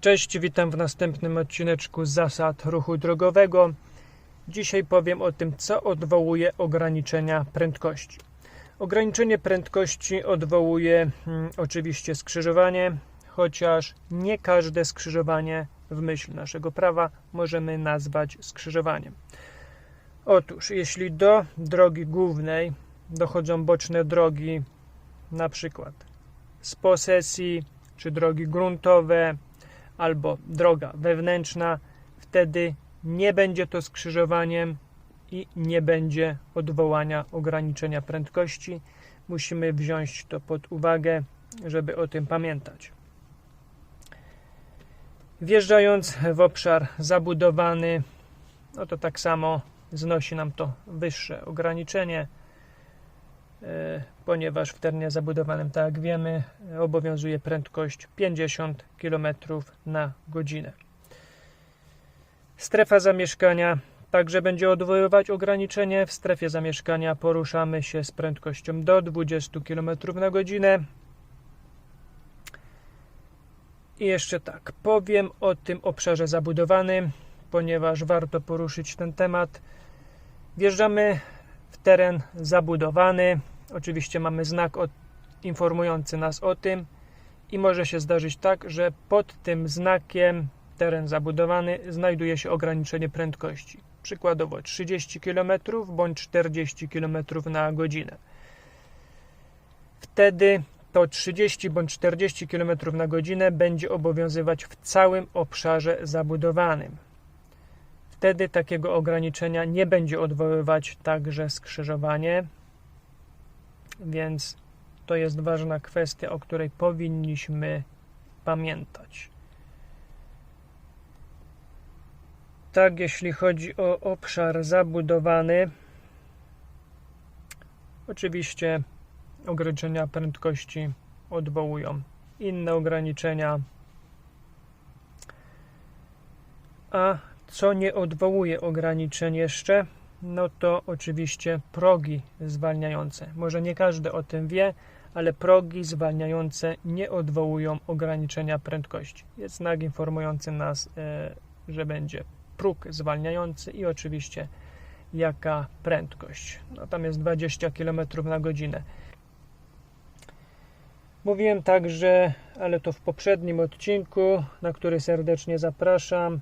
Cześć, witam w następnym odcineczku zasad ruchu drogowego. Dzisiaj powiem o tym, co odwołuje ograniczenia prędkości. Ograniczenie prędkości odwołuje hmm, oczywiście skrzyżowanie, chociaż nie każde skrzyżowanie w myśl naszego prawa możemy nazwać skrzyżowaniem. Otóż, jeśli do drogi głównej dochodzą boczne drogi, na przykład z posesji czy drogi gruntowe, albo droga wewnętrzna, wtedy nie będzie to skrzyżowaniem i nie będzie odwołania ograniczenia prędkości. Musimy wziąć to pod uwagę, żeby o tym pamiętać. Wjeżdżając w obszar zabudowany, no to tak samo znosi nam to wyższe ograniczenie, ponieważ w terenie zabudowanym, tak jak wiemy, obowiązuje prędkość 50 km na godzinę. Strefa zamieszkania także będzie odwoływać ograniczenie. W strefie zamieszkania poruszamy się z prędkością do 20 km na godzinę. I jeszcze tak, powiem o tym obszarze zabudowanym, ponieważ warto poruszyć ten temat. Wjeżdżamy w teren zabudowany. Oczywiście mamy znak informujący nas o tym i może się zdarzyć tak, że pod tym znakiem teren zabudowany znajduje się ograniczenie prędkości. Przykładowo 30 km bądź 40 km na godzinę. Wtedy to 30 bądź 40 km na godzinę będzie obowiązywać w całym obszarze zabudowanym. Wtedy takiego ograniczenia nie będzie odwoływać także skrzyżowanie, więc to jest ważna kwestia, o której powinniśmy pamiętać. Tak, jeśli chodzi o obszar zabudowany, oczywiście ograniczenia prędkości odwołują inne ograniczenia. A co nie odwołuje ograniczeń jeszcze, no to oczywiście progi zwalniające. Może nie każdy o tym wie, ale progi zwalniające nie odwołują ograniczenia prędkości. Jest znak informujący nas, e, że będzie próg zwalniający i oczywiście jaka prędkość. No tam jest 20 km na godzinę. Mówiłem także, ale to w poprzednim odcinku, na który serdecznie zapraszam,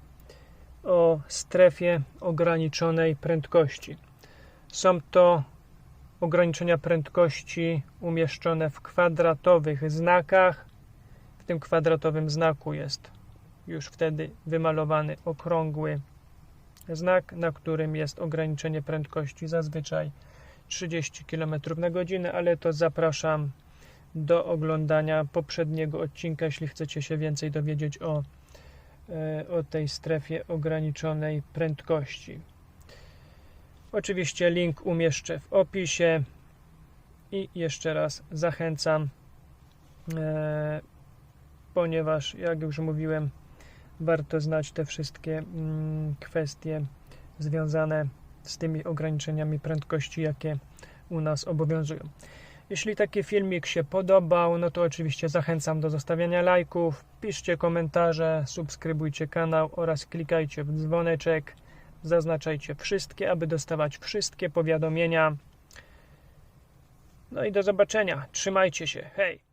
o strefie ograniczonej prędkości. Są to ograniczenia prędkości umieszczone w kwadratowych znakach. W tym kwadratowym znaku jest już wtedy wymalowany okrągły znak, na którym jest ograniczenie prędkości zazwyczaj 30 km na godzinę, ale to zapraszam do oglądania poprzedniego odcinka, jeśli chcecie się więcej dowiedzieć o, o tej strefie ograniczonej prędkości. Oczywiście link umieszczę w opisie i jeszcze raz zachęcam, e, ponieważ jak już mówiłem, warto znać te wszystkie mm, kwestie związane z tymi ograniczeniami prędkości, jakie u nas obowiązują. Jeśli taki filmik się podobał, no to oczywiście zachęcam do zostawiania lajków, piszcie komentarze, subskrybujcie kanał oraz klikajcie w dzwoneczek. Zaznaczajcie wszystkie, aby dostawać wszystkie powiadomienia. No i do zobaczenia. Trzymajcie się. Hej!